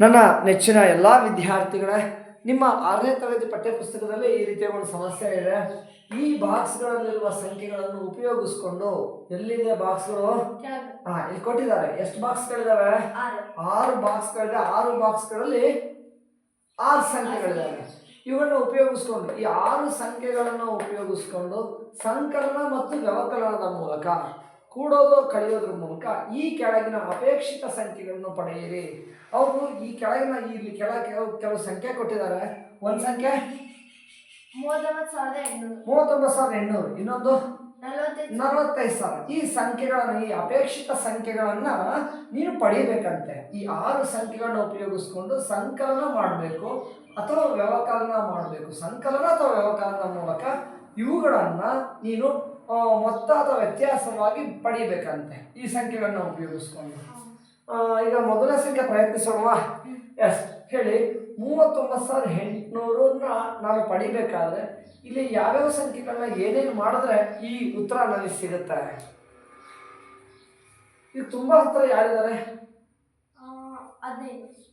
ನನ್ನ ನೆಚ್ಚಿನ ಎಲ್ಲ ವಿದ್ಯಾರ್ಥಿಗಳೇ ನಿಮ್ಮ ಆರನೇ ತರಗತಿ ಪಠ್ಯಪುಸ್ತಕದಲ್ಲಿ ಈ ರೀತಿಯ ಒಂದು ಸಮಸ್ಯೆ ಇದೆ. ಈ ಬಾಕ್ಸ್ಗಳಲ್ಲಿರುವ ಸಂಖ್ಯೆಗಳನ್ನು ಉಪಯೋಗಿಸ್ಕೊಂಡು ಎಲ್ಲಿದೆ ಬಾಕ್ಸ್ಗಳು ಹಾಂ ಇಲ್ಲಿ ಕೊಟ್ಟಿದ್ದಾರೆ. ಎಷ್ಟು ಬಾಕ್ಸ್ಗಳಿದಾವೆ ಆರು. ಆರು ಬಾಕ್ಸ್ಗಳಿದೆ ಆರು ಬಾಕ್ಸ್ಗಳಲ್ಲಿ ಆರು ಸಂಖ್ಯೆಗಳಿದ್ದಾವೆ ಇವನ್ನು ಉಪಯೋಗಿಸ್ಕೊಂಡು ಈ ಆರು ಸಂಖ್ಯೆಗಳನ್ನು ಉಪಯೋಗಿಸ್ಕೊಂಡು ಸಂಕಲನ ಮತ್ತು ವ್ಯವಕಲನದ ಮೂಲಕ ಕೂಡೋದು ಕಳೆಯೋದ್ರ ಮೂಲಕ ಈ ಕೆಳಗಿನ ಅಪೇಕ್ಷಿತ ಸಂಖ್ಯೆಗಳನ್ನು ಪಡೆಯಿರಿ. ಅವರು ಈ ಕೆಳಗಿನ ಇಲ್ಲಿ ಕೆಳ ಕೆಲವು ಕೆಲವು ಸಂಖ್ಯೆ ಕೊಟ್ಟಿದ್ದಾರೆ. ಒಂದು ಸಂಖ್ಯೆ? ಮೂವತ್ತೊಂಬತ್ತು ಸಾವಿರದ ಎಂಟುನೂರು. ಮೂವತ್ತೊಂಬತ್ತು ಸಾವಿರದ ಎಂಟುನೂರು. ಇನ್ನೊಂದು? ನಲವತ್ತೈದು ನಲವತ್ತೈದು ಸಾವಿರ. ಈ ಸಂಖ್ಯೆಗಳನ್ನು ಈ ಅಪೇಕ್ಷಿತ ಸಂಖ್ಯೆಗಳನ್ನು ನೀನು ಪಡಿಬೇಕಂತೆ ಈ ಆರು ಸಂಖ್ಯೆಗಳನ್ನ ಉಪಯೋಗಿಸ್ಕೊಂಡು ಸಂಕಲನ ಮಾಡಬೇಕು ಅಥವಾ ವ್ಯವಕಲನ ಮಾಡಬೇಕು. ಸಂಕಲನ ಅಥವಾ ವ್ಯವಕಲನ ಮೂಲಕ ಇವುಗಳನ್ನು ನೀನು ಆ, ಮೊತ್ತ ಅಥವಾ ವ್ಯತ್ಯಾಸವಾಗಿ ಪಡಿಬೇಕಂತೆ. ಈ ಸಂಖ್ಯೆಗಳನ್ನು ಉಪಯೋಗಿಸ್ಕೊಂಡು. ಈಗ ಮೊದಲ ಸಂಖ್ಯೆ ಪ್ರಯತ್ನಿಸೋಣವಾ? ಎಸ್ ಹೇಳಿ. ಮೂವತ್ತೊಂಬತ್ತು ಸಾವಿರದ ಎಂಟುನೂರನ್ನ ನಾನು ಪಡಿಬೇಕಾದ್ರೆ ಇಲ್ಲಿ ಯಾವ್ಯಾವ ಸಂಖ್ಯೆಗಳನ್ನ ಏನೇನು ಮಾಡಿದ್ರೆ ಈ ಉತ್ತರ ನನಗೆ ಸಿಗುತ್ತೆ? ಈಗ ತುಂಬ ಹತ್ರ ಯಾರಿದ್ದಾರೆ? ಹದಿನೈದು.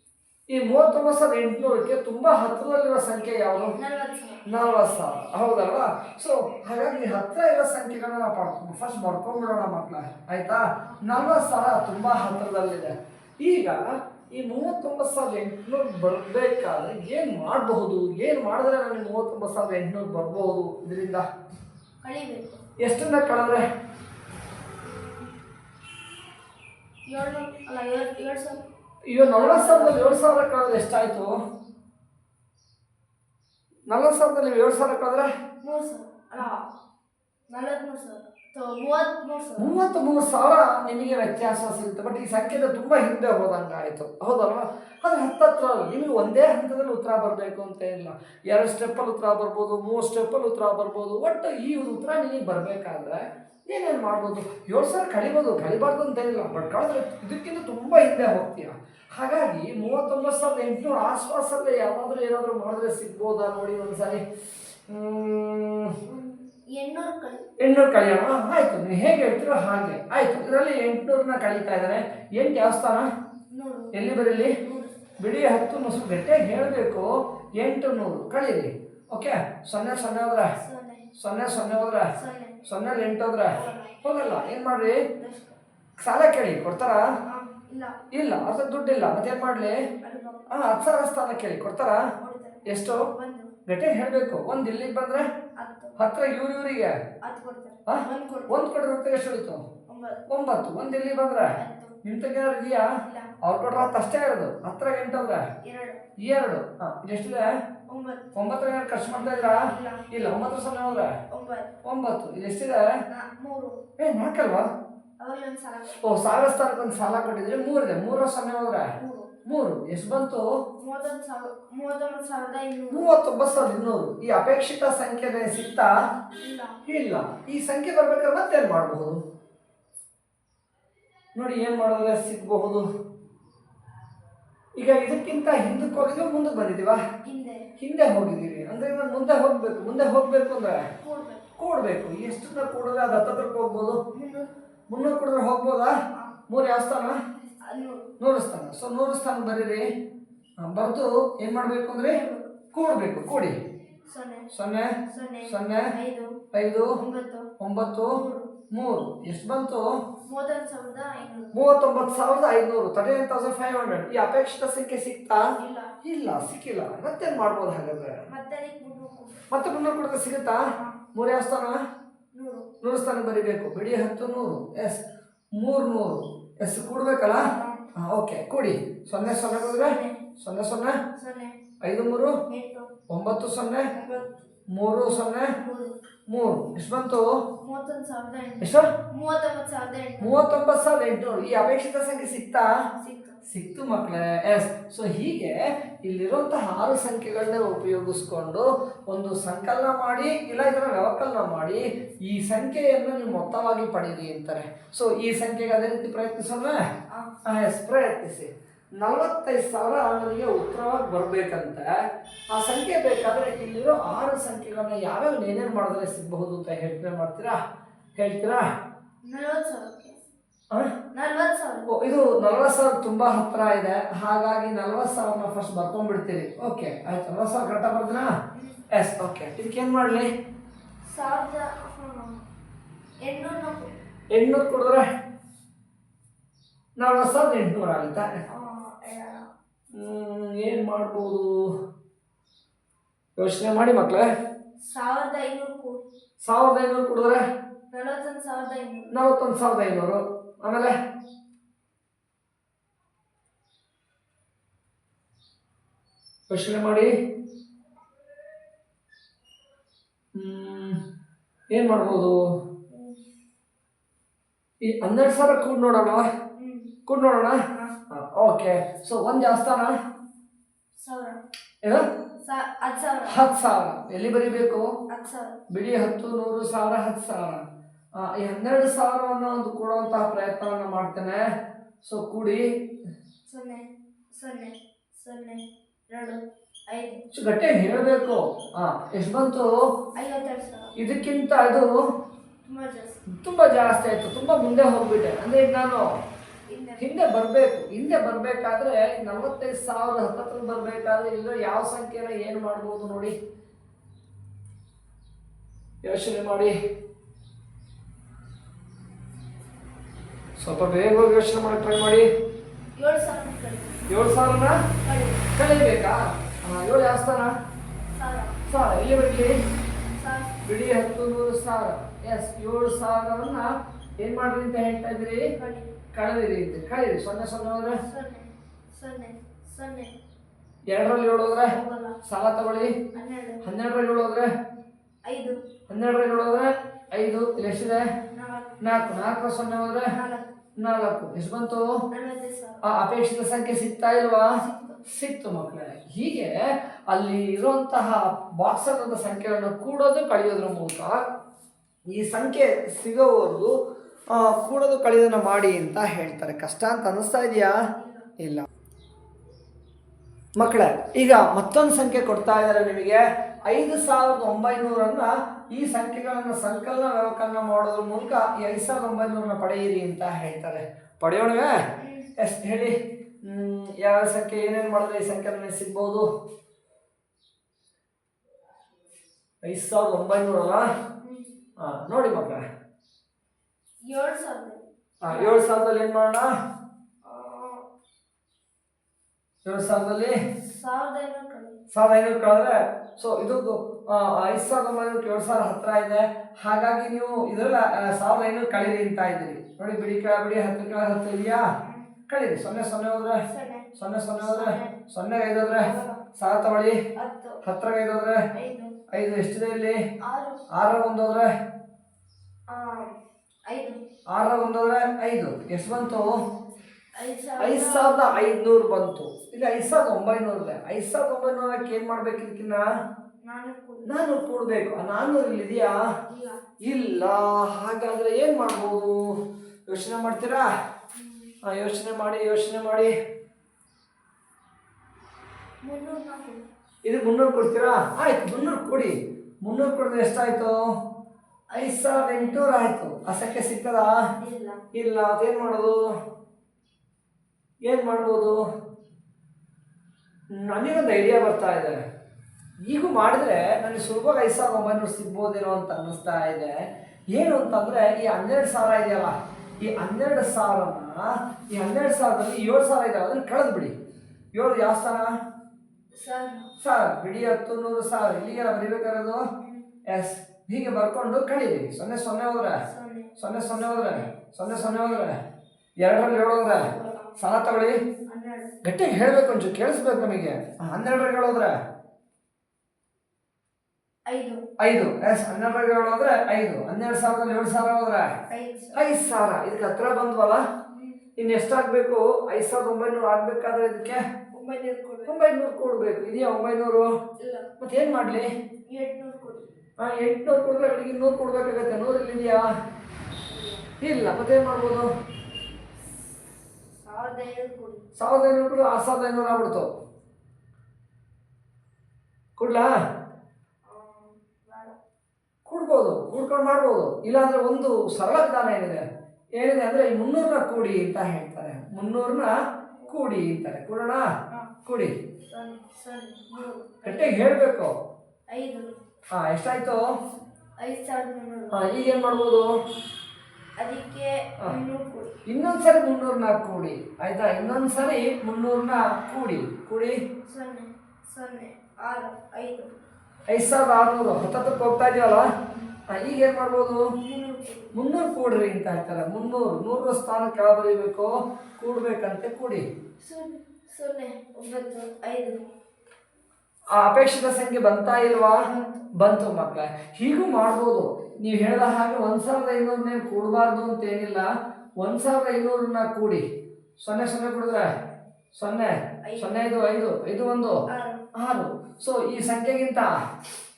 ಈ ಮೂವತ್ತೊಂಬತ್ತು ಸಾವಿರದ ಎಂಟುನೂರಕ್ಕೆ ತುಂಬ ಹತ್ತಿರದಲ್ಲಿರೋ ಸಂಖ್ಯೆ ಯಾವುದು? ನಲವತ್ತು ಸಾವಿರ. ಹೌದಲ್ವಾ? ಸೊ ಹಾಗಾಗಿ ಹತ್ತಿರ ಇರೋ ಸಂಖ್ಯೆಗಳನ್ನ ನಾವು ಪಡ್ಕೊಂಡು ಫಸ್ಟ್ ಬರ್ಕೊಂಡ್ಬಿಡೋಣ ಮಕ್ಕಳ ಆಯ್ತಾ? ನಲ್ವತ್ತು ಸಾವಿರ ತುಂಬ ಹತ್ತಿರದಲ್ಲಿದೆ. ಈಗ ಈ ಮೂವತ್ತೊಂಬತ್ತು ಸಾವಿರದ ಎಂಟುನೂರು ಬರಬೇಕಾದ್ರೆ ಏನು ಮಾಡಬಹುದು? ಏನು ಮಾಡಿದ್ರೆ ನನಗೆ ಮೂವತ್ತೊಂಬತ್ತು ಸಾವಿರದ ಎಂಟುನೂರು ಬರಬಹುದು ಇದರಿಂದ? ಎಷ್ಟನ್ನ ಕಳೆದ್ರೆ? ಏಳ್ನೂರು ಅಲ್ಲ ಏಳು ಏಳು ಸಾವಿರ. ಈಗ ನಲ್ವತ್ತು ಸಾವಿರದಲ್ಲಿ ಏಳು ಸಾವಿರ ಕಳೆದ್ರೆ ಎಷ್ಟಾಯಿತು? ನಲ್ವತ್ತು ಸಾವಿರದಲ್ಲಿ ಏಳು ಸಾವಿರ ಕಳೆದ್ರೆ? ಮೂರು ಸಾವಿರ. ಮೂವತ್ತು ಮೂರು ಸಾವಿರ. ನಿಮಗೆ ವ್ಯತ್ಯಾಸ ಸಿಗುತ್ತೆ. ಬಟ್ ಈ ಸಂಖ್ಯೆ ತುಂಬ ಹಿಂದೆ ಹೋದಂಗೆ ಆಯಿತು. ಹೌದಲ್ವಾ? ಅದು ಹತ್ತತ್ರ ನಿಮಗೆ ಒಂದೇ ಹಂತದಲ್ಲಿ ಉತ್ತರ ಬರಬೇಕು ಅಂತ ಇಲ್ಲ. ಎರಡು ಸ್ಟೆಪ್ಪಲ್ಲಿ ಉತ್ತರ ಬರ್ಬೋದು ಮೂರು ಸ್ಟೆಪ್ಪಲ್ಲಿ ಉತ್ತರ ಬರ್ಬೋದು. ಒಟ್ಟು ಈ ಉತ್ತರ ನಿಮಗೆ ಬರಬೇಕಾದ್ರೆ ಏನೇನು ಮಾಡ್ಬೋದು? ಏಳು ಸಾವಿರ ಕಳಿಬೋದು ಕಳಿಬಾರ್ದು ಅಂತ ಇಲ್ಲ ಬಟ್ ಕಳೆದ್ರೆ ಇದಕ್ಕಿಂತ ತುಂಬ ಹಿಂದೆ ಹೋಗ್ತೀಯ? ಹಾಗಾಗಿ ಮೂವತ್ತೊಂಬತ್ತು ಸಾವಿರದ ಎಂಟುನೂರು ಆಸ್ಪಾಸಲ್ಲೇ ಯಾವಾದರೂ ಏನಾದರೂ ಮಾಡಿದ್ರೆ ಸಿಗ್ಬೋದಾ ನೋಡಿ ಒಂದ್ಸಲಿ. ಎಂಟ್ನೂರು ಕಳಿ ಎಂಟ್ನೂರು ಕಳಿಯೋಣ ಆಯ್ತು. ನೀವು ಹೇಗೆ ಹೇಳ್ತೀರೋ ಹಾಗೆ. ಆಯ್ತು. ಇದರಲ್ಲಿ ಎಂಟ್ನೂರನ್ನ ಕಳೀತಾ ಇದ್ದಾರೆ. ಎಂಟು ಯಾವ ಸ್ಥಾನ? ನೂರು. ಎಲ್ಲಿ ಬರಲಿ? ಬಿಡಿ ಹತ್ತು ಮುಸು ಗಟ್ಟಿಯಾಗಿ ಹೇಳಬೇಕು. ಎಂಟು ನೂರು ಕಳೀರಿ. ಓಕೆ ಸೊನ್ನೆ ಸೊನ್ನೆ ಹೋದ್ರ ಸೊನ್ನೆ ಸೊನ್ನೆ ಹೋದ್ರ ಸೊನ್ನೆ ಸೊನ್ನೆಲಿ ಎಂಟು ಹೋದ್ರ ಹೋಗಲ್ಲ ಏನು ಮಾಡ್ರಿ? ಸಾಲ ಕೇಳಿ ಕೊಡ್ತಾರ? ಇಲ್ಲ ಅದ್ರ ದುಡ್ಡು ದುಡ್ಡಿಲ್ಲ ಮತ್ತೇನು ಮಾಡಲಿ? ಹಾಂ ಹತ್ತು ಸಾವಿರ ಸ್ಥಾನ ಕೇಳಿ ಕೊಡ್ತಾರ? ಎಷ್ಟು? ಗಟ್ಟಿಯಾಗಿ ಹೇಳಬೇಕು ಒಂದು ಇಲ್ಲಿಗೆ ಬಂದರೆ ಹತ್ರ ಇವ್ರ ಇವರಿಗೆ. ಒಂದ್ ಕೊಡ್ರಿ ಹೊತ್ತಿಗೆ ಎಷ್ಟು ಉಳಿತು ಒಂಬತ್ತು. ಒಂದ್ ಇಲ್ಲಿ ಬಂದ್ರೆ? ನಿಮ್ಮ ತಗ್ಗಾರು ಇದೆಯಾ? ಅವ್ರು ಕೊಟ್ರೆ ಹತ್ತು ಅಷ್ಟೇ ಇರೋದು. ಹತ್ರ ಎಂಟು ಅಂದ್ರೆ ಎರಡು. ಹಾಂ ಎಷ್ಟಿದೆ ಒಂಬತ್ತು ಒಂಬತ್ತರ ಏನಾದ್ರು ಖರ್ಚು ಮಾಡ್ತಾ ಇದ್ರಾ ಇಲ್ಲ. ಒಂಬತ್ತರ ಒಂಬತ್ತು ಸೊನ್ನೆ ಹೋದ್ರೆ? ಒಂಬತ್ತು. ಇಲ್ಲಿ ಇದು ಎಷ್ಟಿದೆ? ಏ ನಾಲ್ಕಲ್ವಾ? ಸಲ ಓ ಸಾವಿರ ಸ್ಥಾನಕ್ಕೆ ಒಂದು ಸಾಲ ಕೊಟ್ಟಿದ್ರೆ ಮೂರಿದೆ? ಮೂರು ಸೊನ್ನೆ ಹೋದ್ರೆ? ಮೂರು. ಎಷ್ಟು ಬಂತು? ಮೂವತ್ತೊಂಬತ್ತು ಸಾವಿರದ ಇನ್ನೂರು. ಈ ಅಪೇಕ್ಷಿತ ಸಂಖ್ಯೆ ಸಿಗ್ತಾ? ಇಲ್ಲ. ಇಲ್ಲ. ಈ ಸಂಖ್ಯೆ ಬರ್ಬೇಕಾದ್ರೆ ಮತ್ತೇನು ಮಾಡಬಹುದು ನೋಡಿ ಏನು ಮಾಡಿದ್ರೆ ಸಿಗಬಹುದು? ಈಗ ಇದಕ್ಕಿಂತ ಹಿಂದಕ್ಕೆ ಹೋಗಿದ್ವಿ ಮುಂದಕ್ಕೆ ಬಂದಿದ್ದೀವಾ? ಹಿಂದೆ. ಹಿಂದೆ ಹೋಗಿದ್ದೀವಿ. ಅಂದ್ರೆ ಇವಾಗ ಮುಂದೆ ಹೋಗ್ಬೇಕು. ಮುಂದೆ ಹೋಗ್ಬೇಕು ಅಂದ್ರೆ? ಕೂಡ್ಬೇಕು. ಎಷ್ಟು ಎಷ್ಟನ್ನ ಕೂಡಿದ್ರೆ ಅದು ಹತ್ತತ್ರಕ್ಕೆ ಹೋಗ್ಬೋದು? ಮುನ್ನೂರು. ಕೂಡಿದ್ರೆ ಹೋಗ್ಬೋದಾ? ಮೂರು ಯಾವ ಸ್ಥಾನ? ನೂರು. ಸ್ಥಾನ. ಸೊ ನೂರು ಸ್ಥಾನ ಬರೀರಿ. ಬರೆದು ಏನು ಮಾಡಬೇಕು ಅಂದರೆ? ಕೂಡಬೇಕು. ಕೂಡಿ. ಸೊನ್ನೆ. ಸೊನ್ನೆ. ಐದು. ಒಂಬತ್ತು. ಮೂರು. ಎಷ್ಟು ಬಂತು? ಮೂವತ್ತೊಂಬತ್ತು ಸಾವಿರದ ಐನೂರು. Thirty nine thousand five hundred ಈ ಅಪೇಕ್ಷಿತ ಸಂಖ್ಯೆ ಸಿಗ್ತಾ ಇಲ್ಲ. ಸಿಕ್ಕಿಲ್ಲ. ಮತ್ತೇನು ಮಾಡ್ಬೋದು ಹಾಗಾದ್ರೆ? ಮತ್ತೆ ಮುನ್ನೂರು ಕೂಡ ಮತ್ತೆ ಕೊಡಿದ್ರೆ ಸಿಗುತ್ತಾ? ಮೂರು ಯಾವ ಸ್ಥಾನ ನೂರು ಸ್ಥಾನ ಬರಿಬೇಕು. ಬಿಡಿ ಹತ್ತು ನೂರು. ಎಸ್. ಮೂರು ನೂರು. ಎಸ್ ಕೂಡ್ಬೇಕಲ್ಲ? ಹಾಂ. ಓಕೆ. ಕೂಡಿ. ಸೊನ್ನೆ ಸೊನ್ನೆ ಹೋದ್ರೆ ಸೊನ್ನೆ. ಸೊನ್ನೆ ಐದು ಮೂರು? ಒಂಬತ್ತು ಸೊನ್ನೆ? ಮೂರು ಸೊನ್ನೆ? ಮೂರು. ಎಷ್ಟು ಬಂತು? ಎಷ್ಟು? ಮೂವತ್ತೊಂಬತ್ತು ಸಾವಿರದ ಎಂಟು. ಎಂಟುನೂರು ಈ ಅಪೇಕ್ಷಿತ ಸಂಖ್ಯೆ ಸಿಕ್ತು? ಸಿಕ್ತು. ಮಕ್ಕಳೇ ಎಸ್ ಸೊ ಹೀಗೆ ಇಲ್ಲಿರುವಂತಹ ಆರು ಸಂಖ್ಯೆಗಳನ್ನ ಉಪಯೋಗಿಸ್ಕೊಂಡು ಒಂದು ಸಂಕಲನ ಮಾಡಿ ಇಲ್ಲ ಇದರ ವ್ಯವಕಲನ ಮಾಡಿ ಈ ಸಂಖ್ಯೆಯನ್ನು ನೀವು ಮೊತ್ತವಾಗಿ ಪಡೀರಿ ಅಂತಾರೆ. ಸೊ ಈ ಸಂಖ್ಯೆಗೆ ಅದೇ ರೀತಿ ಪ್ರಯತ್ನಿಸೋಣ? ಎಸ್ ಪ್ರಯತ್ನಿಸಿ. ನಲವತ್ತೈದು ಸಾವಿರ ನನಗೆ ಉತ್ತರವಾಗಿ ಬರಬೇಕಂತ. ಆ ಸಂಖ್ಯೆ ಬೇಕಾದರೆ ಇಲ್ಲಿರೋ ಆರು ಸಂಖ್ಯೆಗಳನ್ನ ಯಾವ್ಯಾವ ಏನೇನು ಮಾಡಿದ್ರೆ ಸಿಗಬಹುದು ಅಂತ ಹೇಳ್ತೀರಾ ಮಾಡ್ತೀರಾ? ಹೇಳ್ತೀರಾ? ಇದು ನಲ್ವತ್ತು ಸಾವಿರ ತುಂಬಾ ಹತ್ರ ಇದೆ. ಹಾಗಾಗಿ ನಲ್ವತ್ತು ಸಾವಿರನ ಫಸ್ಟ್ ಬರ್ಕೊಂಡ್ಬಿಡ್ತೀರಿ. ಓಕೆ ಆಯ್ತು. ನಲ್ವತ್ತು ಸಾವಿರ ಕರೆಕ್ಟಾಗಿ ಬರ್ತೀನಾ ಎಸ್ ಓಕೆ ಇದಕ್ಕೆ ಏನು ಮಾಡಲಿ. ಎಂಟ್ನೂರು ಕೊಡಿದ್ರೆ? ನಲ್ವತ್ತು ಸಾವಿರದ ಎಂಟುನೂರು ಆಗುತ್ತಾ? ಏನು ಮಾಡ್ಬೋದು? ಯೋಚನೆ ಮಾಡಿ ಮಕ್ಕಳೇ ಸಾವಿರದ ಐನೂರು ಕೊಡಿ. ಸಾವಿರದ ಐನೂರು ಕೊಡಿದ್ರೆ? ನಲವತ್ತೊಂದು ಸಾವಿರದ ಐನೂರು. ನಲವತ್ತೊಂದು ಸಾವಿರದ ಐನೂರು. ಆಮೇಲೆ? ಯೋಚನೆ ಮಾಡಿ. ಏನು ಮಾಡ್ಬೋದು? ಈ ಹನ್ನೆರಡು ಸಾವಿರ ಕೂಡ ನೋಡೋಣ. ಕೂಡ್ ನೋಡೋಣ. ಓಕೆ. ಸೊ ಒಂದು ಜಾಸ್ತಾನ ಏನು? ಹತ್ತು ಸಾವಿರ. ಎಲ್ಲಿ ಬರೀಬೇಕು? ಬಿಡಿ ಹತ್ತು ನೂರು ಸಾವಿರ ಹತ್ತು ಸಾವಿರ. ಈ ಹನ್ನೆರಡು ಸಾವಿರವನ್ನು ಒಂದು ಕೊಡುವಂತಹ ಪ್ರಯತ್ನವನ್ನು ಮಾಡ್ತೇನೆ. ಸೊ ಕೂಡಿ. ಸೊನ್ನೆ ಸೊನ್ನೆ ಸೊನ್ನೆ ಎರಡು ಐದು. ಸೊ ಗಟ್ಟಿಯಾಗಿ ಹೇಳಬೇಕು. ಹಾಂ ಎಷ್ಟು ಬಂತು? ಇದಕ್ಕಿಂತ ಅದು ತುಂಬ ಜಾಸ್ತಿ. ಆಯ್ತು ಜಾಸ್ತಿ ಆಯಿತು. ತುಂಬ ಮುಂದೆ ಹೋಗ್ಬಿಟ್ಟೆ. ಅಂದ್ರೆ ನಾನು ಹಿಂದೆ ಬರಬೇಕು ಹಿಂದೆ ಬರಬೇಕಾದ್ರೆ ನಲವತ್ತೈದು ಸಾವಿರದ ಹತ್ತತ್ರ ಬರಬೇಕಾದ್ರೆ ಇಲ್ಲ ಯಾವ ಸಂಖ್ಯೆನ ಏನು ಮಾಡ್ಬೋದು ನೋಡಿ. ಯೋಚನೆ ಮಾಡಿ. ಸ್ವಲ್ಪ ಬೇಗ ಯೋಚನೆ ಮಾಡಿ ಟ್ರೈ ಮಾಡಿ. ಏಳು ಸಾವಿರ ಸಾವಿರನ? ಕಳಿಬೇಕಾ? ಏಳು ಯಾವ ಸ್ಥಾನ? ಸಾವಿರ ಇಲ್ಲಿ ಬರಲಿ? ಸಾವಿರ ಬಿಡಿ ಹತ್ತು ನೂರು ಸಾವಿರ ಎಸ್ ಏಳು ಸಾವಿರವನ್ನ ಏನ್ ಮಾಡ್ರಿ ಅಂತ ಹೇಳ್ತಾ ಕಡಿಮೆ ಕಳೆದಿರಿ ಅಂತ ಕಳೆಯಿರಿ ಸೊನ್ನೆ ಸೊನ್ನೆ ಹೋದ್ರೆ? ಸೊನ್ನೆ ಸೊನ್ನೆ ಸೊನ್ನೆ. ಎರಡರಲ್ಲಿ ಏಳು ಹೋದ್ರೆ? ಸಾಲ ತಗೊಳ್ಳಿ. ಹನ್ನೆರಡು. ಹನ್ನೆರಡರಲ್ಲಿ ಏಳು ಹೋದ್ರೆ? ಐದು. ಹನ್ನೆರಡರಲ್ಲಿ ಏಳು ಹೋದ್ರೆ? ಐದು. ಇಲ್ಲಿ ಎಷ್ಟಿದೆ? ನಾಲ್ಕು. ನಾಲ್ಕು. ಸೊನ್ನೆ ಹೋದ್ರೆ? ನಾಲ್ಕು. ಎಷ್ಟು ಬಂತು? ಆ ಅಪೇಕ್ಷಿತ ಸಂಖ್ಯೆ ಸಿಗ್ತಾ ಇಲ್ವಾ? ಸಿಕ್ತು. ಮಕ್ಕಳೇ. ಹೀಗೆ ಅಲ್ಲಿ ಇರುವಂತಹ ಬಾಕ್ಸ್ ಅನ್ನೋ ಸಂಖ್ಯೆಗಳನ್ನು ಕೂಡೋದು ಕಳೆಯೋದ್ರ ಮೂಲಕ ಈ ಸಂಖ್ಯೆ ಸಿಗೋವರೆಗೂ ಕೂಡೋದು ಕಳೆಯೋದನ್ನ ಮಾಡಿ ಅಂತ ಹೇಳ್ತಾರೆ. ಕಷ್ಟ ಅಂತ ಅನ್ನಿಸ್ತಾ ಇದೆಯಾ? ಇಲ್ಲ. ಮಕ್ಕಳೇ, ಈಗ ಮತ್ತೊಂದು ಸಂಖ್ಯೆ ಕೊಡ್ತಾ ಇದ್ದಾರೆ ನಿಮಗೆ. ಐದು ಸಾವಿರದ ಒಂಬೈನೂರನ್ನ ಈ ಸಂಖ್ಯೆಗಳನ್ನು ಸಂಕಲನ ವ್ಯವಕಲನ ಮಾಡೋದ್ರ ಮೂಲಕ ಈ ಐದು ಸಾವಿರದ ಒಂಬೈನೂರನ್ನ ಪಡೆಯಿರಿ ಅಂತ ಹೇಳ್ತಾರೆ. ಪಡೆಯೋಣವೇ? ಎಷ್ಟು ಹೇಳಿ. ಯಾವ ಸಂಖ್ಯೆ, ಏನೇನು ಮಾಡಿದ್ರೆ ಈ ಸಂಖ್ಯೆ ನನಗೆ ಸಿಗ್ಬೋದು? ಐದು ಸಾವಿರದ ಒಂಬೈನೂರಲ್ಲ. ಹಾಂ, ನೋಡಿ ಮಕ್ಕಳೇ. ಏಳು ಸಾವಿರದಲ್ಲಿ. ಏನು ಮಾಡೋಣ? ಏಳು ಸಾವಿರದಲ್ಲಿ? ಸಾವಿರದ ಐನೂರು ಕಳೆದ್ರೆ. ಸೊ ಇದು ಆ, ಐದು ಸಾವಿರದ ಒಂಬೈನೂರಕ್ಕೆ ಏಳು ಸಾವಿರ ಹತ್ರ ಇದೆ. ಹಾಗಾಗಿ ನೀವು ಇದರಲ್ಲಿ ಸಾವಿರದ ಐನೂರು ಕಳೀರಿ ಅಂತ ಇದ್ದೀರಿ. ನೋಡಿ ಬಿಡಿ ಕೆಳ ಬಿಡಿ ಹತ್ತು ಕೆಳ ಹತ್ತು ಇದೆಯಾ? ಕಳೀರಿ. ಸೊನ್ನೆ ಸೊನ್ನೆ ಹೋದ್ರೆ? ಸೊನ್ನೆ. ಸೊನ್ನೆ ಹೋದ್ರೆ? ಸೊನ್ನೆ. ಐದು ಹೋದ್ರೆ? ಸಾವಿರ ತಗೊಳ್ಳಿ. ಹತ್ತರ ಐದು ಹೋದ್ರೆ? ಐದು. ಎಷ್ಟಿದೆ ಇಲ್ಲಿ? ಆರು. ಒಂದು ಹೋದ್ರೆ? ಆ, ಐದು. ಆರಾಗ ಒಂದು ಹೋದ್ರೆ ಐದು. ಎಷ್ಟು ಬಂತು? ಐದು ಐದು ಸಾವಿರ ಸಾವಿರದ ಐದುನೂರು ಬಂತು. ಇಲ್ಲಿ ಐದು ಸಾವಿರದ ಒಂಬೈನೂರು ಇದೆ ಐದು ಸಾವಿರದ ಒಂಬೈನೂರಕ್ಕೆ ಏನು ಮಾಡ್ಬೇಕು ಇದಕ್ಕಿನ್ನ? ನಾನು ಕೂಡಬೇಕು. ಆ ನಾನ್ನೂರು ಇಲ್ಲಿ. ಇದೆಯಾ ಇಲ್ಲ. ಹಾಗಾದರೆ ಏನು ಮಾಡ್ಬೋದು? ಯೋಚನೆ ಮಾಡ್ತೀರಾ? ಹಾಂ ಯೋಚನೆ ಮಾಡಿ ಯೋಚನೆ ಮಾಡಿ. ಇದಕ್ಕೆ ಇದು ಮುನ್ನೂರು ಕೊಡ್ತೀರಾ? ಆಯ್ತು ಮುನ್ನೂರು ಕೊಡಿ. ಮುನ್ನೂರು ಕೊಡಿದ್ರೆ ಎಷ್ಟಾಯ್ತು? ಐದು ಸಾವಿರದ ಎಂಟುನೂರು ಆಯ್ತು. ಸಂಖ್ಯೆ ಸಿಗ್ತದಾ? ಇಲ್ಲ. ಅದೇನು ಮಾಡೋದು? ಏನು ಮಾಡ್ಬೋದು? ನನಗೊಂದು ಐಡಿಯಾ ಬರ್ತಾ ಇದೆ. ಈಗೂ ಮಾಡಿದ್ರೆ ನನಗೆ ಸುಲಭವಾಗಿ ಐದು ಸಾವಿರದ ಒಂಬೈನೂರು ಸಿಗ್ಬೋದೇನೋ ಅಂತ ಅನ್ನಿಸ್ತಾ ಇದೆ. ಏನು ಅಂತಂದರೆ ಈ ಹನ್ನೆರಡು ಸಾವಿರ ಇದೆಯಲ್ಲ ಈ ಹನ್ನೆರಡು ಸಾವಿರನ ಈ ಹನ್ನೆರಡು ಸಾವಿರದಲ್ಲಿ ಏಳು ಸಾವಿರ ಇದೆ ಅದನ್ನು ಕಳೆದು ಬಿಡಿ. ಏಳು ಯಾವ ಸ್ಥಾನ? ಸರ್. ಬಿಡಿ ಹತ್ತು ನೂರು ಸಾವಿರ ಇಲ್ಲಿಗೆಲ್ಲ ಬರಿಬೇಕಾಗಿರೋದು? ಎಸ್. ಹೀಗೆ ಬರ್ಕೊಂಡು ಕಳೀರಿ ಸೊನ್ನೆ ಸೊನ್ನೆ ಹೋದ್ರೆ? ಸೊನ್ನೆ. ಸೊನ್ನೆ ಹೋದ್ರ? ಸೊನ್ನೆ ಸೊನ್ನೆ ಹೋದ್ರೆ? ಎರಡರಲ್ಲಿ ಹೇಳೋದ್ರ ಸಾಲ ತಗೊಳ್ಳಿ. ಗಟ್ಟಿಗೆ ಹೇಳ್ಬೇಕು ಒಂಚೂರು ಕೇಳಿಸ್ಬೇಕು ನಮಗೆ. ಹನ್ನೆರಡರಲ್ಲಿ ಹೇಳೋದ್ರೆ ಐದು. ಎಸ್ ಹನ್ನೆರಡರಲ್ಲಿ ಹೇಳೋದ್ರೆ ಐದು. ಹನ್ನೆರಡು ಸಾವಿರದಲ್ಲಿ ಎರಡು ಸಾವಿರ ಹೋದ್ರೆ? ಐದು ಸಾವಿರ. ಇದಕ್ಕೆ ಹತ್ರ ಬಂದ್ವಲ್ಲ? ಇನ್ನು ಎಷ್ಟಾಗಬೇಕು? ಐದು ಸಾವಿರದ ಒಂಬೈನೂರು ಆಗಬೇಕಾದ್ರೆ ಇದಕ್ಕೆ? ಒಂಬೈನೂರು ಕೊಡಿ. ಒಂಬೈನೂರು ಕೊಡಬೇಕು. ಇದೆಯಾ ಒಂಬೈನೂರು? ಮತ್ತೆ ಏನು ಮಾಡಲಿ? ಎಂಟುನೂರು ಕೊಡಿ ಹಾಂ ಎಂಟುನೂರು ಕೊಡಿದ್ರೆ ಅವಳಿಗೆ ಇನ್ನೂರು ಕೊಡಬೇಕಾಗತ್ತೆ ನೂರು ಇಲ್ಲಿದೆಯಾ? ಇಲ್ಲ ಮತ್ತೇನು ಮಾಡ್ಬೋದು? ಸಾವಿರದ ಐನೂರು ಕೊಡಿ ಆರು ಸಾವಿರದ ಐನೂರು ಆಗ್ಬಿಡ್ತು. ಕೊಡ್ಲಾ? ಆ, ಕೊಡ್ಬೋದು ಕೂಡ್ಕೊಂಡು ಮಾಡ್ಬೋದು. ಇಲ್ಲಾಂದ್ರೆ ಒಂದು ಸರಳ ವಿಧಾನ ಏನಿದೆ? ಏನಿದೆ ಅಂದರೆ ಈ ಮುನ್ನೂರನ್ನ ಕೂಡಿ ಅಂತ ಹೇಳ್ತಾರೆ. ಮುನ್ನೂರನ್ನ ಕೂಡಿ ಅಂತಾರೆ. ಕೊಡೋಣ? ಕೂಡಿ. ಸರಿ ಸರಿ. ಮೂರು. ಗಟ್ಟಿಗೆ ಹೇಳಬೇಕು. ಹಾಂ ಎಷ್ಟಾಯಿತು? ಐದು ಸಾವಿರದ ಮುನ್ನೂರು. ಹಾಂ ಈಗ ಏನು ಮಾಡ್ಬೋದು? ಅದಕ್ಕೆ ಹಾ. ಮುನ್ನೂರು ಕೊಡಿ. ಇನ್ನೊಂದು ಸರಿ ಮುನ್ನೂರನ್ನ ಕೂಡಿ. ಆಯ್ತಾ? ಇನ್ನೊಂದು ಸರಿ ಮುನ್ನೂರನ್ನ ಕೂಡಿ. ಕೂಡಿ? ಸೊನ್ನೆ ಸೊನ್ನೆ ಆರು ಐದು. ಐದು ಸಾವಿರದ ಆರುನೂರು. ಹತ್ತತ್ತಕ್ಕೆ ಹೋಗ್ತಾ ಇದೀವಲ್ಲ? ಹಾಂ ಈಗ ಏನು ಮಾಡ್ಬೋದು? ಮುನ್ನೂರು ಕೊಡಿ. ಮುನ್ನೂರು ಕೂಡ್ರಿ ಅಂತ ಹೇಳ್ತಾರೆ. ಮುನ್ನೂರು. ನೂರು ಸ್ಥಾನ ಕೆಳ ಬರೀಬೇಕು? ಕೂಡ್ಬೇಕಂತೆ ಕೂಡಿ. ಸೊನ್ನೆ ಸೊನ್ನೆ ಒಂಬತ್ತು ಐದು. ಆ ಅಪೇಕ್ಷಿತ ಸಂಖ್ಯೆ ಬಂತಾ ಇಲ್ವಾ? ಬಂತು ಮಕ್ಕಳ. ಹೀಗೂ ಮಾಡ್ಬೋದು. ನೀವು ಹೇಳಿದ ಹಾಗೆ ಒಂದು ಸಾವಿರದ ಐನೂರನ್ನೇ ಕೂಡಬಾರ್ದು ಅಂತ ಏನಿಲ್ಲ ಒಂದು ಸಾವಿರದ ಐನೂರನ್ನ ಕೂಡಿ. ಸೊನ್ನೆ ಸೊನ್ನೆ ಕೊಡಿದ್ರೆ? ಸೊನ್ನೆ ಸೊನ್ನೆ ಐದು ಐದು ಐದು ಒಂದು? ಆರು. ಸೊ ಈ ಸಂಖ್ಯೆಗಿಂತ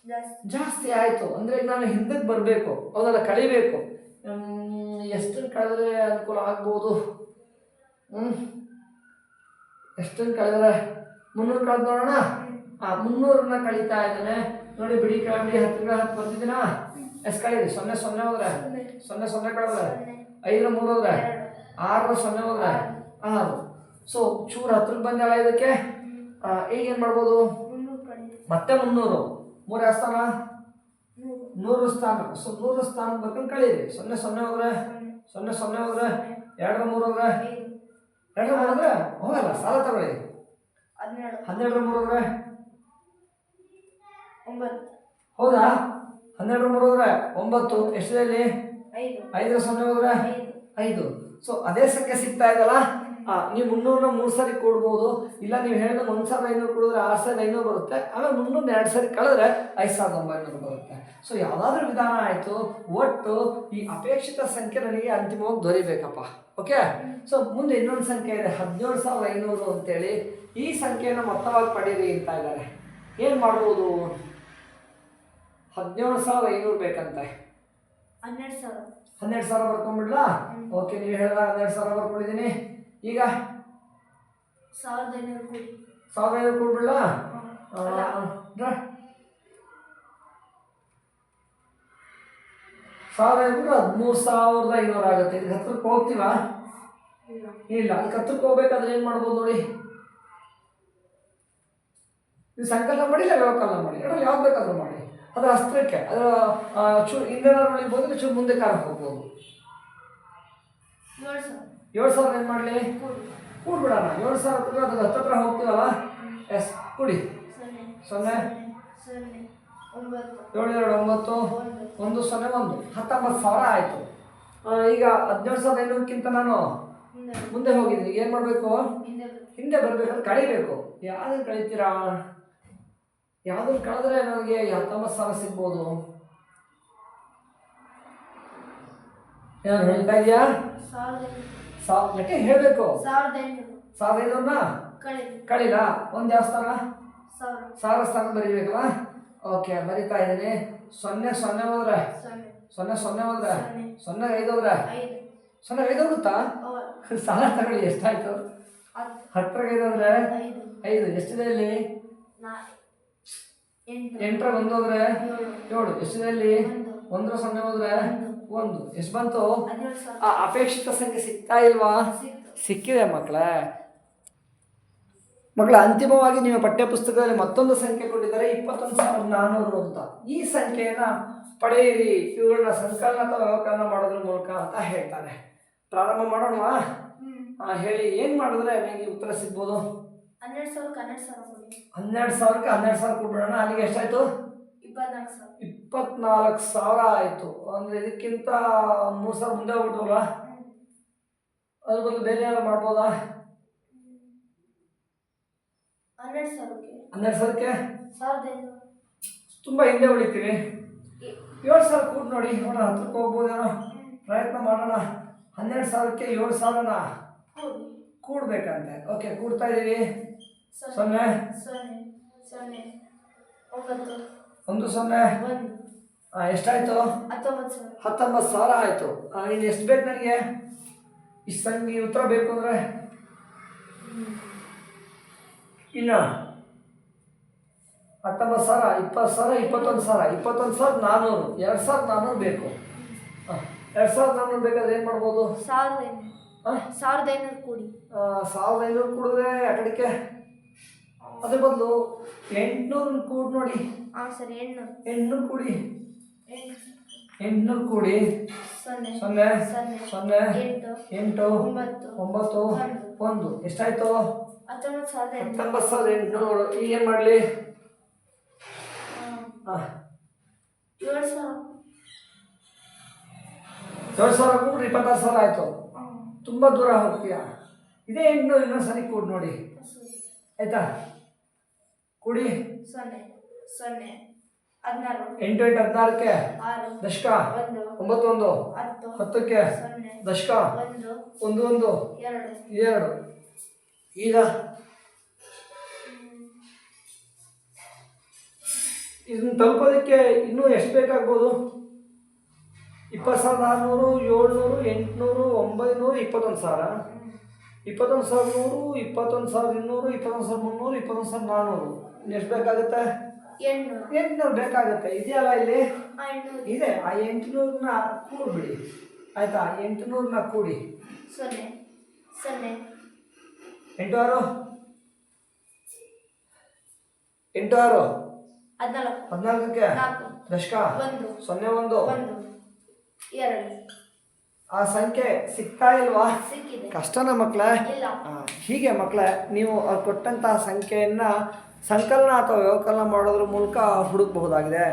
ಜಾಸ್ತಿ. ಜಾಸ್ತಿ ಆಯಿತು. ಅಂದರೆ ಈಗ ನಾನು ಹಿಂದಕ್ಕೆ ಬರಬೇಕು. ಅದೆಲ್ಲ ಕಳಿಬೇಕು. ಎಷ್ಟನ್ನು ಕಳೆದ್ರೆ ಅನುಕೂಲ ಆಗ್ಬೋದು? ಹ್ಞೂ ಎಷ್ಟನ್ನು ಕಳೆದ್ರೆ? ಮುನ್ನೂರು ಕಳೆದು ನೋಡೋಣ? ಆ ಮುನ್ನೂರನ್ನ ಕಳೀತಾ ಇದ್ದಾನೆ. ನೋಡಿ ಬಿಡಿ ಕೆಳಗಡೆ ಹತ್ತು ಗಿಡ ಹತ್ತು ಬರ್ತಿದ್ದೀನ? ಎಷ್ಟು ಕಳೀರಿ. ಸೊನ್ನೆ ಸೊನ್ನೆ ಹೋದ್ರೆ. ಸೊನ್ನೆ ಸೊನ್ನೆ ಕಳೆದ್ರೆ. ಸೊನ್ನೆ ಐದರ ಮೂರು ಹೋದ್ರೆ. ಆರರ ಸೊನ್ನೆ ಹೋದ್ರೆ. ಆರು. ಸೊ ಚೂರು ಹತ್ರಕ್ಕೆ ಬಂದಲ್ಲ ಇದಕ್ಕೆ? ಈಗ ಏನು ಮಾಡ್ಬೋದು? ಮತ್ತೆ ಮುನ್ನೂರು. ಮೂರು ಸ್ಥಾನ? ನೂರು ಸ್ಥಾನ. ಸೊ ನೂರು ಸ್ಥಾನ ಬರ್ಕೊಂಡು ಕಳೀರಿ. ಸೊನ್ನೆ ಸೊನ್ನೆ ಹೋದ್ರೆ. ಸೊನ್ನೆ ಸೊನ್ನೆ ಹೋದ್ರ. ಎರಡರ ಮೂರು ಹೋದ್ರೆ. ಎರಡರ ಮೂರು ಹೋಗಲ್ಲ. ಸಾಲ ತಗೊಳ್ಳಿ. ಹನ್ನೆರಡು ಹನ್ನೆರಡರ ಮೂರು ಹೋದ್ರೆ? ಹೌದಾ? ಹನ್ನೆರಡು ಮೂರು ಹೋದ್ರೆ ಒಂಬತ್ತು. ಎಷ್ಟಿದೆ ಇಲ್ಲಿ? ಐದು. ಐದರ ಸೊನ್ನೆ ಹೋದ್ರೆ? ಐದು. ಸೊ ಅದೇ ಸಂಖ್ಯೆ ಸಿಗ್ತಾ ಇದಲ್ಲ ನೀವು ಮುನ್ನೂರನ್ನ ಮೂರು ಸಾರಿ ಕೊಡ್ಬೋದು. ಇಲ್ಲ ನೀವು ಹೇಳಿದ ಒಂದು ಸಾವಿರದ ಐನೂರು ಕೊಡಿದ್ರೆ ಆರು ಸಾವಿರದ ಐನೂರು ಬರುತ್ತೆ. ಆಮೇಲೆ ಮುನ್ನೂರ ಎರಡು ಸರಿ ಕಳೆದ್ರೆ ಐದು ಸಾವಿರದ ಒಂಬೈನೂರು ಬರುತ್ತೆ. ಸೊ ಯಾವುದಾದ್ರೂ ವಿಧಾನ ಆಯಿತು. ಒಟ್ಟು ಈ ಅಪೇಕ್ಷಿತ ಸಂಖ್ಯೆ ನನಗೆ ಅಂತಿಮವಾಗಿ ದೊರಿಬೇಕಪ್ಪ. ಓಕೆ ಸೊ ಮುಂದೆ ಇನ್ನೊಂದು ಸಂಖ್ಯೆ ಇದೆ. ಹದಿನೇಳು ಸಾವಿರದ ಐನೂರು ಅಂತೇಳಿ. ಈ ಸಂಖ್ಯೆಯನ್ನು ಮೊತ್ತವಾಗಿ ಪಡೀರಿ ಅಂತ ಇದ್ದಾರೆ. ಏನು ಮಾಡ್ಬೋದು? ಹದಿನೇಳು ಸಾವಿರದ ಐನೂರು ಬೇಕಂತೆ. ಹನ್ನೆರಡು ಸಾವಿರ. ಹನ್ನೆರಡು ಸಾವಿರ ಬರ್ಕೊಂಡ್ಬಿಡ್ಲಾ? ಓಕೆ ನೀವು ಹೇಳಿದಾಗ ಹನ್ನೆರಡು ಸಾವಿರ ಬರ್ಕೊಂಡಿದ್ದೀನಿ. ಈಗ? ಸಾವಿರದ ಐನೂರು ಕೊಡಿ. ಸಾವಿರ ಐನೂರು ಕೊಡ್ಬಿಡ್ಲಾ. ಸಾವಿರ ಐನೂರು ಹದಿಮೂರು ಸಾವಿರದ ಐನೂರು ಆಗುತ್ತೆ. ಇದಕ್ಕೆ ಹತ್ರಕ್ಕೆ ಹೋಗ್ತೀವಾ? ಇಲ್ಲ. ಇಲ್ಲ ಅದಕ್ಕೆ ಹತ್ರಕ್ಕೆ ಹೋಗ್ಬೇಕಾದ್ರೆ ಏನು ಮಾಡ್ಬೋದು ನೋಡಿ? ನೀವು ಸಂಕಲನ ಮಾಡಿ ಇಲ್ಲ ವ್ಯವಕಲನ ಮಾಡಿ? ಎರಡು ಯಾವ್ದು ಬೇಕಾದ್ರೂ ಮಾಡಿ. ಅದರ ಅಸ್ತ್ರಕ್ಕೆ ಅದರ ಚೂರು ಹಿಂದೆನಾದ್ರು ಉಳಿಬೋದು ಚೂರು ಮುಂದೆ ಕಾರಕ್ಕೆ ಹೋಗ್ಬೋದು. ಏಳು ಸಾವಿರ. ಏನು ಮಾಡಲಿ? ಕೊಡಿ ಕೂಡ್ಬಿಡೋಣ. ಏಳು ಸಾವಿರ ಕೂಡ ಅದಕ್ಕೆ ಹತ್ತತ್ರ ಹೋಗ್ತೀವಲ್ಲ? ಎಸ್ ಕುಡಿ. ಸೊನ್ನೆ. ಏಳು ಎರಡು ಒಂಬತ್ತು? ಒಂದು ಸೊನ್ನೆ ಒಂದು. ಹತ್ತೊಂಬತ್ತು ಸಾವಿರ ಆಯಿತು. ಈಗ ಹದಿನೇಳು ಸಾವಿರದ ಐನೂರಕ್ಕಿಂತ ನಾನು ಮುಂದೆ ಹೋಗಿದ್ದೀನಿ. ಏನು ಮಾಡಬೇಕು? ಹಿಂದೆ ಬರಬೇಕು ಅದು ಬರಬೇಕಾದ್ರೆ ಕಳಿಬೇಕು. ಯಾರು ಕಳಿತೀರಾ? ಯಾವ್ದನ್ನು ಕಳೆದ್ರೆ ನನಗೆ ಹತ್ತೊಂಬತ್ತು ಸಾವಿರ ಸಿಗ್ಬೋದು. ಏನಾದ್ರು ಹೇಳ್ತಾ ಇದೆಯಾ? ಲೆಕ್ಕ ಹೇಳಬೇಕು? ಸಾವಿರದ ಕಳಿಲ್ಲ ಐನೂರನ್ನ? ಕಳಿಲ ಒಂದು ಯಾವ ಸ್ಥಾನ? ಸಾವಿರ. ಸ್ಥಾನ ಬರೀಬೇಕಲ್ಲ? ಓಕೆ ಬರಿತಾ ಇದ್ದೀನಿ. ಸೊನ್ನೆ ಸೊನ್ನೆ ಹೋದ್ರೆ? ಸೊನ್ನೆ. ಸೊನ್ನೆ ಹೋದ್ರೆ? ಸೊನ್ನೆ. ಐದು ಹೋದ್ರೆ? ಸೊನ್ನೆ ಐದು ಹೋಗುತ್ತಾ? ಸಾಲ ತಗೊಳ್ಳಿ ಎಷ್ಟಾಯ್ತು? ಹತ್ತಿರ ಹತ್ತರಾಗ ಐದು ಅಂದ್ರೆ ಐದು. ಎಷ್ಟಿದೆ ಇಲ್ಲಿ? ನಾ ಎಂಟು ಎಂಟರಾಗ ಒಂದು ಹೋದ್ರೆ ಏಳು. ಎಷ್ಟಿದೆ ಒಂದು. ಒಂದರ ಸೊನ್ನೆ ಹೋದ್ರೆ ಒಂದು. ಎಷ್ಟು ಬಂತು? ಆ ಅಪೇಕ್ಷಿತ ಸಂಖ್ಯೆ ಸಿಗ್ತಾ ಇಲ್ವಾ? ಸಿಕ್ಕಿದೆ ಮಕ್ಕಳೇ ಮಕ್ಕಳ ಅಂತಿಮವಾಗಿ ನೀವು ಪಠ್ಯಪುಸ್ತಕದಲ್ಲಿ ಮತ್ತೊಂದು ಸಂಖ್ಯೆ ಕೊಟ್ಟಿದ್ದಾರೆ ಇಪ್ಪತ್ತೊಂದು ಸಾವಿರದ ನಾನ್ನೂರು ಅಂತ. ಈ ಸಂಖ್ಯೆಯನ್ನ ಪಡೆಯಿರಿ. ಇವುಗಳನ್ನ ಸಂಕಲನ ಅಥವಾ ವ್ಯವಕಲನ ಮಾಡೋದ್ರ ಮೂಲಕ ಅಂತ ಹೇಳ್ತಾರೆ. ಪ್ರಾರಂಭ ಮಾಡೋಣವಾ? ಹೇಳಿ. ಏನು ಮಾಡಿದ್ರೆ ನನಗೆ ಉತ್ತರ ಸಿಗ್ಬೋದು? ಹನ್ನೆರಡು ಸಾವಿರಕ್ಕೆ ಹನ್ನೆರಡು ಸಾವಿರ ಕೊಡಿ. ಹನ್ನೆರಡು ಸಾವಿರಕ್ಕೆ ಹನ್ನೆರಡು ಸಾವಿರ ಕೊಟ್ಬಿಡೋಣ ಅಲ್ಲಿಗೆ ಎಷ್ಟಾಯ್ತು? ಇಪ್ಪತ್ನಾಲ್ಕು ಸಾವಿರ. ಇಪ್ಪತ್ನಾಲ್ಕು ಸಾವಿರ ಆಯಿತು. ಅಂದರೆ ಇದಕ್ಕಿಂತ ಮೂರು ಸಾವಿರ ಮುಂದೆ ಹೋಗ್ಬಿಟ್ಟವಲ್ಲ ಅದ್ರ ಬದಲು ಬೇರೆ ಏನಾದ್ರು ಮಾಡ್ಬೋದಾ? ಹನ್ನೆರಡು ಸಾವಿರಕ್ಕೆ. ಹನ್ನೆರಡು ಸಾವಿರಕ್ಕೆ? ಸಾವಿರದ ಐನೂರು. ತುಂಬ ಹಿಂದೆ ಉಳಿತೀವಿ ಏಳು ಸಾವಿರ ಕೂಟ್ ನೋಡಿ ನೋಡೋಣ ಹತ್ರಕ್ಕೆ ಹೋಗ್ಬೋದೇನೋ? ಪ್ರಯತ್ನ ಮಾಡೋಣ. ಹನ್ನೆರಡು ಸಾವಿರಕ್ಕೆ ಏಳು ಸಾವಿರನ ಕೂಡಬೇಕಂತೆ ಕೂಡ್ಬೇಕಂತೆ. ಓಕೆ ಕೂಡ್ತಾ ಇದ್ದೀವಿ ಸೊನ್ನೆ? ಸೊನ್ನೆ. ಸೊನ್ನೆ. ಒಂಬತ್ತು. ಒಂದು ಸೊನ್ನೆ? ಒಂದು. ಎಷ್ಟಾಯ್ತು? ಹತ್ತೊಂಬತ್ತು ಸಾವಿರ. ಹತ್ತೊಂಬತ್ತು ಸಾವಿರ ಆಯಿತು. ಇನ್ನು ಎಷ್ಟು ಬೇಕು ನನಗೆ? ಇಷ್ಟು ಈ ಉತ್ತರ ಬೇಕು ಅಂದರೆ? ಇನ್ನು? ಹತ್ತೊಂಬತ್ತು ಸಾವಿರ ಇಪ್ಪತ್ತು ಸಾವಿರ ಇಪ್ಪತ್ತೊಂದು ಸಾವಿರ. ಇಪ್ಪತ್ತೊಂದು ಸಾವಿರದ ನಾನ್ನೂರು ಎರಡು ಸಾವಿರದ ನಾನ್ನೂರು ಬೇಕು. ಹಾಂ ಎರಡು ಸಾವಿರದ ನಾನ್ನೂರು ಬೇಕಾದ್ರೆ ಏನು ಮಾಡ್ಬೋದು? ಸಾವಿರದ ಐನೂರು. ಆ? ಸಾವಿರದ ಐನೂರು ಕೂಡಿ. ಸಾವಿರದ ಐನೂರು ಕೂಡಿದ್ರೆ ಆ ಕಡೆಗೆ ಅದ್ರ ಬದಲು ಎಂಟ್ನೂರು ಕೂಡಿ ನೋಡಿ. ಹಾಂ ಸರ್ ಎಂಟುನೂರು ಎಂಟುನೂರು ಕೂಡಿ. ಎಂಟ್ನೂರು ಎಂಟುನೂರು ಕೂಡಿ. ಸೊನ್ನೆ. ಸೊನ್ನೆ. ಸೊನ್ನೆ. ಎಂಟು. ಒಂಬತ್ತು. ಒಂದು. ಎಷ್ಟಾಯ್ತು? ಹತ್ತೊಂಬತ್ತು ಸಾವಿರದ ಎಂಟು. ಹತ್ತೊಂಬತ್ತು ಸಾವಿರದ ಎಂಟುನೂರು. ಈಗ ಏನು ಮಾಡಲಿ? ಏಳು ಸಾವಿರ. ಏಳು ಸಾವಿರ ಇಪ್ಪತ್ತಾರು ಸಾವಿರ ಆಯಿತು. ತುಂಬ ದೂರ ಹೋಗ್ತೀಯಾ? ಇದೇ ಎಂಟುನೂರು ಇನ್ನೊಂದು ಸರಿ ಕೂಡಿ ನೋಡಿ. ಆಯ್ತಾ? ಕೂಡಿ. ಸೊನ್ನೆ ಸೊನ್ನೆ ಹದಿನಾರು ಎಂಟು ಎಂಟು ಹದಿನಾರಕ್ಕೆ ಆರು ದಶಕ. ಒಂದು ಒಂಬತ್ತು ಒಂದು ಹತ್ತು ಹತ್ತಕ್ಕೆ. ಸೊನ್ನೆ ದಶಕ. ಒಂದು ಒಂದು ಒಂದು. ಎರಡು ಎರಡು. ಈಗ. ಇದನ್ನ ತಲುಪೋದಕ್ಕೆ ಇನ್ನೂ ಎಷ್ಟು ಬೇಕಾಗ್ಬೋದು? ಇಪ್ಪತ್ತು ಸಾವಿರದ ಆರುನೂರು ಏಳ್ನೂರು ಎಂಟುನೂರು ಒಂಬೈನೂರು ಇಪ್ಪತ್ತೊಂದು ಸಾವಿರ. ಇಪ್ಪತ್ತೊಂದು ಸಾವಿರದ ನೂರು ಇಪ್ಪತ್ತೊಂದು ಸಾವಿರದ ಇನ್ನೂರು ಇಪ್ಪತ್ತೊಂದು ಸಾವಿರದ ಮುನ್ನೂರು ಇಪ್ಪತ್ತೊಂದು ಸಾವಿರದ ನಾನ್ನೂರು ಎಷ್ಟು ಬೇಕಾಗುತ್ತೆ? ಎಂಟುನೂರು ಬೇಕಾಗುತ್ತೆ. ಇದೆಯಲ್ಲ ಇಲ್ಲಿ? ಇದೆ. ಆ ಎಂಟುನೂರನ್ನ ಕೂಡ್ಬಿಡಿ. ಆಯ್ತಾ? ಎಂಟುನೂರನ್ನ ಕೂಡಿ. ಸೊನ್ನೆ. ಸೊನ್ನೆ. ಎಂಟು ಆರು ಎಂಟು ಆರು ಹದಿನಾಲ್ಕು. ಹದಿನಾಲ್ಕಕ್ಕೆ? ನಾಲ್ಕು. ದಶಕ? ಒಂದು. ಸೊನ್ನೆ ಒಂದು? ಒಂದು. ಎರಡು. ಆ ಸಂಖ್ಯೆ ಸಿಗ್ತಾ ಇಲ್ವಾ? ಸಿಕ್ಕಿದೆ. ಕಷ್ಟನ ಮಕ್ಕಳೇ ಇಲ್ಲ. ಹೀಗೆ ಮಕ್ಕಳೇ ನೀವು ಅವ್ರು ಕೊಟ್ಟಂತಹ ಸಂಖ್ಯೆಯನ್ನು ಸಂಕಲನ ಅಥವಾ ವ್ಯವಕಲನ ಮಾಡೋದ್ರ ಮೂಲಕ ಹುಡುಕಬಹುದಾಗಿದೆ.